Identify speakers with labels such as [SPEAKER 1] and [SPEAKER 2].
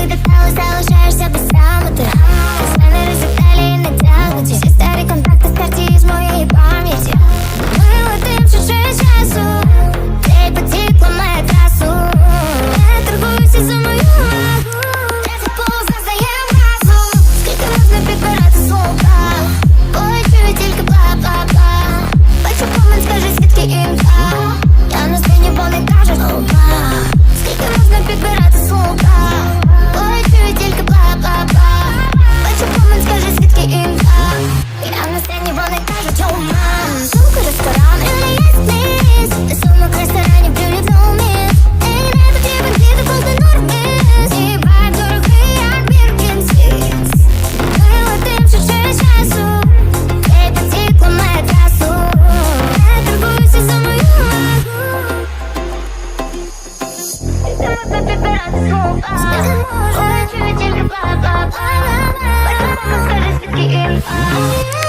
[SPEAKER 1] Когда в хаос залучаешься без страха Хочу только бла-бла-бла Поэтому скажи, светки им